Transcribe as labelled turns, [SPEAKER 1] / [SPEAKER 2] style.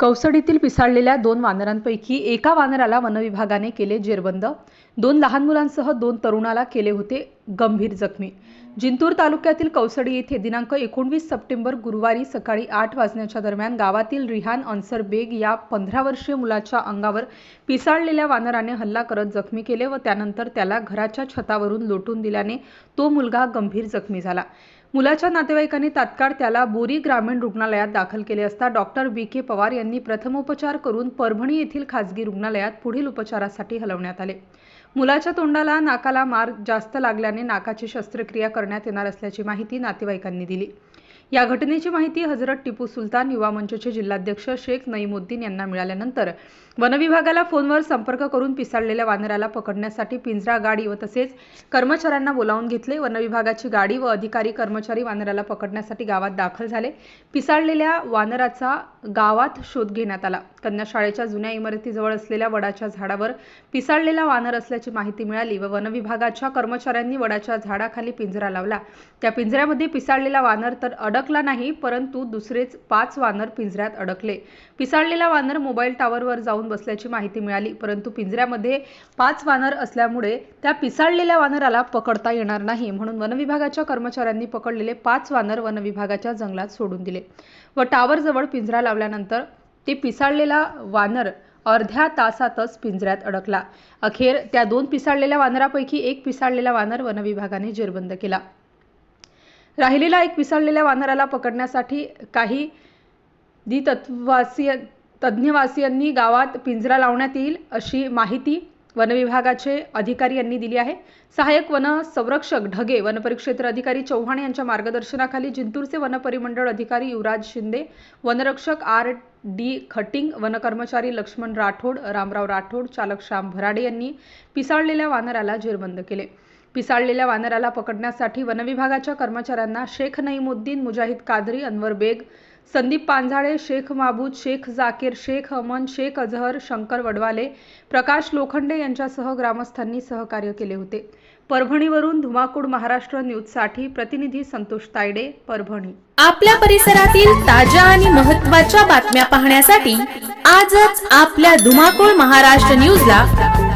[SPEAKER 1] कौसडीतील पिसाळलेल्या दोन वानरांपैकी एका वानराला वनविभागाने केले जेरबंद. दोन लहान मुलांसह दोन तरुणाला केले होते गंभीर जखमी. जिंतूर तालुक्यातील कौसडी येथे दिनांक एकोणवीस सप्टेंबर गुरुवारी सकाळी आठ वाजण्याच्या दरम्यान गावातील रिहान अन्सर बेग या पंधरा वर्षीय मुलाच्या अंगावर पिसाळलेल्या वानराने हल्ला करत जखमी केले व त्यानंतर त्याला घराच्या छतावरून लोटून दिल्याने तो मुलगा गंभीर जखमी झाला. मुलाच्या नातेवाईकांनी तात्काळ त्याला बोरी ग्रामीण रुग्णालयात दाखल केले असता डॉक्टर बी के पवार यांनी प्रथमोपचार करून परभणी येथील खासगी रुग्णालयात पुढील उपचारासाठी हलवण्यात आले. मुलाच्या तोंडाला नाकाला मार जास्त लागल्याने नाकाची शस्त्रक्रिया करण्यात येणार असल्याची माहिती नातेवाईकांनी दिली. या घटनेची माहिती हजरत टिपू सुलतान युवा मंचचे जिल्हाध्यक्ष शेख नईमुद्दीन यांना मिळाल्यानंतर वनविभागाला फोनवर संपर्क करून पिसाळलेल्या वानराला पकडण्यासाठी पिंजरा गाडी व तसेच कर्मचाऱ्यांना बोलावून घेतले. वनविभागाची गाडी व अधिकारी कर्मचारी वानराला पकडण्यासाठी गावात दाखल झाले. पिसाळलेल्या वानराचा गावात शोध घेण्यात आला. कन्या शाळेच्या जुन्या इमारतीजवळ असलेल्या वडाच्या झाडावर पिसाळलेला वानर असल्याची माहिती मिळाली व वनविभागाच्या कर्मचाऱ्यांनी वडाच्या झाडाखाली पिंजरा लावला. त्या पिंजऱ्यामध्ये पिसाळलेला वानर तर अडक अडकला नाही परंतु दुसरेच पाच वानर पिंजऱ्यात अडकले. पिसाळलेला वानर मोबाईल टॉवरवर जाऊन बसल्याची माहिती मिळाली परंतु पिंजऱ्यामध्ये पाच वानर असल्यामुळे त्या पिसाळलेल्या वानराला पकडता येणार नाही म्हणून वनविभागाच्या कर्मचाऱ्यांनी पकडलेले पाच वानर वनविभागाच्या जंगलात सोडून दिले व टावरजवळ पिंजरा लावल्यानंतर ते पिसाळलेला वानर अर्ध्या तासातच पिंजऱ्यात अडकला. अखेर त्या दोन पिसाळलेल्या वानरापैकी एक पिसाळलेला वानर वनविभागाने जेरबंद केला. राहिलेला एक पिसाळलेल्या वानराला पकडण्यासाठी काही द्वितत्वासीय तज्ज्ञवासियांनी गावात पिंजरा लावण्यात येईल अशी माहिती वनविभागाचे अधिकारी यांनी दिली आहे. सहाय्यक वन संरक्षक ढगे वनपरिक्षेत्र अधिकारी चव्हाण यांच्या मार्गदर्शनाखाली जिंतूरचे वनपरिमंडळ अधिकारी युवराज शिंदे वनरक्षक आर डी खटिंग वनकर्मचारी लक्ष्मण राठोड रामराव राठोड चालक श्याम भराडे यांनी पिसाळलेल्या वानराला जेरबंद केले. पिसाळलेल्या वानराला पकडण्यासाठी वनविभागाच्या कर्मचाऱ्यांना शेख नईमुद्दीन मुजाहिद कादरी अनवर बेग संदीप पांझाळे शेख माबूद शेख जाकीर शेख अमन शेख अझहर शंकर वडवाले प्रकाश लोखंडे यांच्यासह ग्रामस्थांनी सहकार्य केले होते. परभणीवरून धुमाकूळ महाराष्ट्र न्यूजसाठी प्रतिनिधी संतोष तायडे परभणी.
[SPEAKER 2] आपल्या परिसरातील ताज्या आणि महत्त्वाच्या बातम्या पाहण्यासाठी आजच आपल्या धुमाकूळ महाराष्ट्र न्यूजला